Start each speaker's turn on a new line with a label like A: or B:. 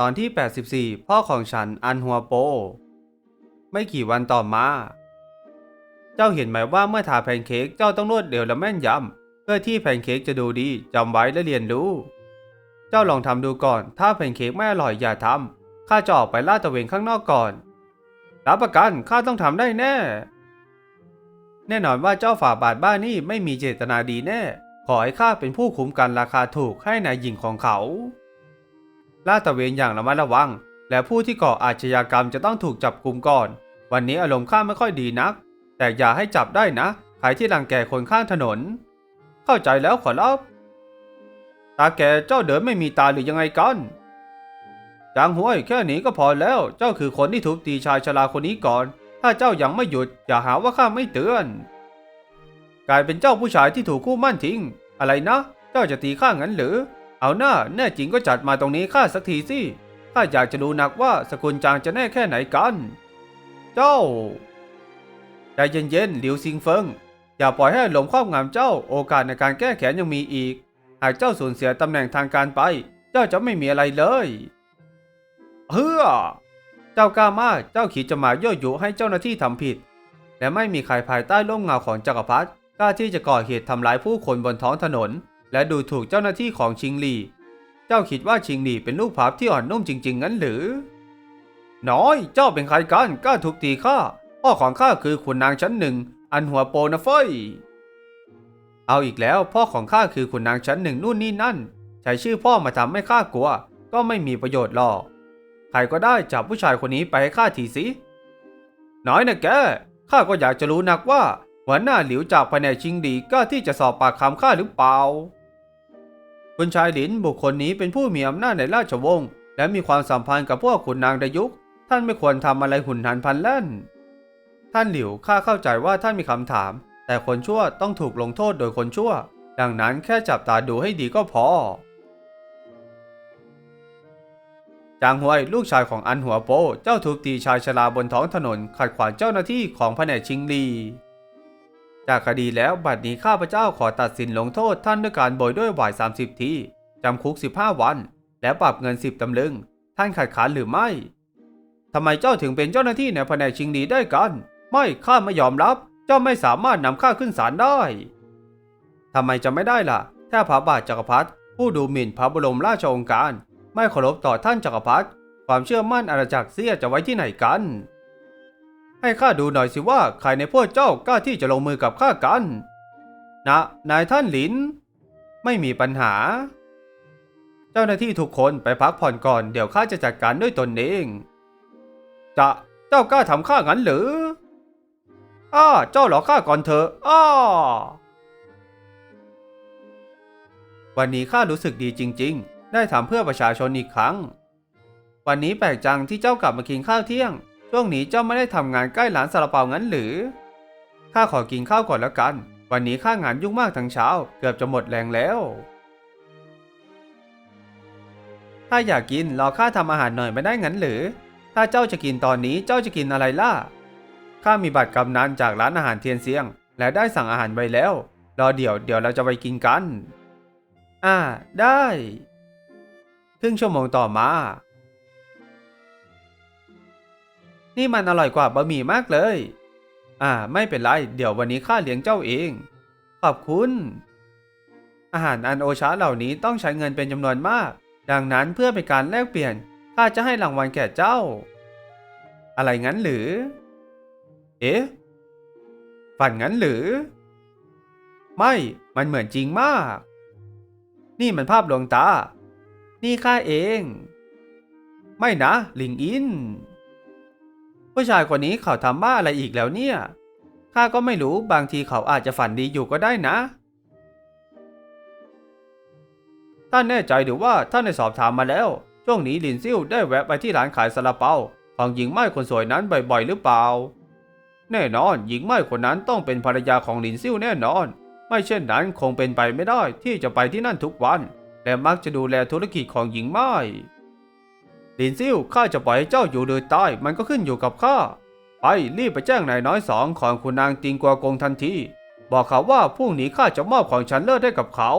A: ตอนที่ 84 พ่อของฉันอันหัวโป ไม่กี่วันต่อมา เจ้าเห็นไหมว่าเมื่อทาแพนเค้กเจ้าต้องนวดเร็วและแม่นยำเพื่อที่แพนเค้กจะดูดีจำไว้และเรียนรู้ เจ้าลองทำดูก่อน ถ้าแพนเค้กไม่อร่อยอย่าทำข้าจะออกไปล่าตะเวนข้างนอกก่อนรับประกันข้าต้องทำได้แน่ แน่นอนว่าเจ้าฝ่าบาทบ้านนี่ไม่มีเจตนาดีแน่ ขอให้ข้าเป็นผู้คุ้มกันราคาถูกให้นายหญิงของเขา ลาดตระเวนอย่างระมัดระวัง และผู้ที่ก่ออาชญากรรมจะต้องถูกจับกลุมก่อน วันนี้อารมณ์ข้าไม่ค่อยดีนัก แต่อย่าให้จับได้นะ ใครที่รังแกคนข้างถนน เข้าใจแล้วขอรับตาแกเจ้าเดินไม่มีตาหรือยังไงกันจางห้วยแค่นี้ก็พอแล้ว เจ้าคือคนที่ทุบตีชายชราคนนี้ก่อน ถ้าเจ้ายังไม่หยุดอย่าหาว่าข้าไม่เตือน กลายเป็นเจ้าผู้ชายที่ถูกคู่มั่นทิ้ง อะไรนะ เจ้าจะตีข้างั้นหรือ เอาหน้าแน่จริงก็จัดมาตรงนี้ข้าสักทีสิข้าอยากจะดูหนักว่าสกุลจางจะแน่แค่ไหนกัน เจ้า ใจเย็นๆหลิวซิงเฟิง อย่าปล่อยให้หลงครอบงำเจ้า โอกาสในการแก้แค้นยังมีอีก หากเจ้าสูญเสียตำแหน่งทางการไป เจ้าจะไม่มีอะไรเลยเฮ้อเจ้ากล้ามากเจ้าขีดจะมายั่วยุให้เจ้าหน้าที่ทำผิด และไม่มีใครภายใต้ร่มเงาของจักรพรรดิกล้าที่จะก่อเหตุทำร้ายผู้คนบนท้องถนน และดูถูกเจ้าหน้าที่ของชิงหลี เจ้าคิดว่าชิงหลีเป็นลูกพับที่อ่อนนุ่มจริง ๆ งั้นหรือ น้อย เจ้าเป็นใครกันกล้าทุบตีข้า พ่อของข้าคือขุนนางชั้นหนึ่ง อันหัวโปนะเฟยเอาอีกแล้วพ่อของข้าคือขุนนางชั้นหนึ่งนู่นนี่นั่น ใช้ชื่อพ่อมาทำให้ข้ากลัว ก็ไม่มีประโยชน์หรอก ใครก็ได้จับผู้ชายคนนี้ไปให้ข้าทีสิ น้อยนะแก ข้าก็อยากจะรู้นักว่า หัวหน้าหลิวจากแผนกชิงดีกล้าที่จะสอบปากคำข้าหรือเปล่า คุณชายหลินบุคคลนี้เป็นผู้มีอำนาจในราชวงศ์และมีความสัมพันธ์กับพวกขุนนางดยุค ท่านไม่ควรทำอะไรหุนหันพลันแล่น ท่านหลิวข้าเข้าใจว่าท่านมีคำถาม แต่คนชั่วต้องถูกลงโทษโดยคนชั่ว ดังนั้นแค่จับตาดูให้ดีก็พอ จางหวยลูกชายของอันหัวโป เจ้าทุบตีชายชราบนท้องถนนขัดขวางเจ้าหน้าที่ของแผนกชิงลี จากคดีแล้วบัดนี้ข้าพเจ้าขอตัดสินลงโทษท่านด้วยการโบยด้วยหวาย 30 ทีจำคุก 15 วัน และปรับเงิน 10ตำลึง ท่านขัดขานหรือไม่ทำไมเจ้าถึงเป็นเจ้าหน้าที่ในแผนกชิงลีได้กัน ไม่ข้าไม่ยอมรับ เจ้าไม่สามารถนำข้าขึ้นศาลได้ทำไมจะไม่ได้ล่ะถ้าพระบาทจักรพรรดิผู้ดูหมิ่นพระบรมราชโองการ ไม่เคารพต่อท่านจักรพรรดิความเชื่อมั่นอาณาจักรเสียจะไว้ที่ไหนกัน ให้ข้าดูหน่อยสิว่าใครในพวกเจ้ากล้าที่จะลงมือกับข้ากัน นะ นายท่านหลิน ไม่มีปัญหา เจ้าหน้าที่ทุกคนไปพักผ่อนก่อน เดี๋ยวข้าจะจัดการด้วยตนเอง จะเจ้ากล้าทำข้างั้นหรืออ้าเจ้าหลอกข้าก่อนเถอะอ้าวันนี้ข้ารู้สึกดีจริง ๆ ได้ทำเพื่อประชาชนอีกครั้ง วันนี้แปลกจังที่เจ้ากลับมากินข้าวเที่ยง ช่วงนี้เจ้าไม่ได้ทำงานใกล้ร้านซาลาเปางั้นหรือข้าขอกินข้าวก่อนแล้วกัน วันนี้ข้างานยุ่งมากทั้งเช้า เกือบจะหมดแรงแล้ว ถ้าอยากกินรอข้าทำอาหารหน่อยไม่ได้งั้นหรือ ถ้าเจ้าจะกินตอนนี้เจ้าจะกินอะไรล่ะข้ามีบัตรกำนันจากร้านอาหารเทียนเซียง และได้สั่งอาหารไว้แล้ว รอเดี๋ยวเดี๋ยวเราจะไปกินกัน อ่า ได้ ครึ่งชั่วโมงต่อมา นี่มันอร่อยกว่าบะหมี่มากเลย อ่า ไม่เป็นไร เดี๋ยววันนี้ข้าเลี้ยงเจ้าเอง ขอบคุณ อาหารอันโอชาเหล่านี้ต้องใช้เงินเป็นจำนวนมาก ดังนั้นเพื่อเป็นการแลกเปลี่ยนข้าจะให้รางวัลแก่เจ้า อะไรงั้นหรือ เอ๊ะ ฝันงั้นหรือ ไม่ มันเหมือนจริงมาก นี่มันภาพลวงตา นี่ข้าเอง ไม่นะ ลิงอิน ผู้ชายคนนี้เขาทำบ้าอะไรอีกแล้วเนี่ย ข้าก็ไม่รู้บางทีเขาอาจจะฝันดีอยู่ก็ได้นะ ท่านแน่ใจหรือว่าท่านได้สอบถามมาแล้ว ช่วงนี้ลินซิ่วได้แวะไปที่ร้านขายซาลาเปาของหญิงไม้คนสวยนั้นบ่อยๆหรือเปล่า แน่นอน หญิงไม้คนนั้นต้องเป็นภรรยาของลินซิ่วแน่นอน ไม่เช่นนั้นคงเป็นไปไม่ได้ที่จะไปที่นั่นทุกวัน และมักจะดูแลธุรกิจของหญิงไม้ ลินซิ่วข้าจะปล่อยให้เจ้าอยู่หรือตายมันก็ขึ้นอยู่กับข้า ไปรีบไปแจ้งนายน้อยสองของคุณนางติงกัวกงทันที บอกเขาว่าพรุ่งนี้ข้าจะมอบของฉันเลิศให้กับเขา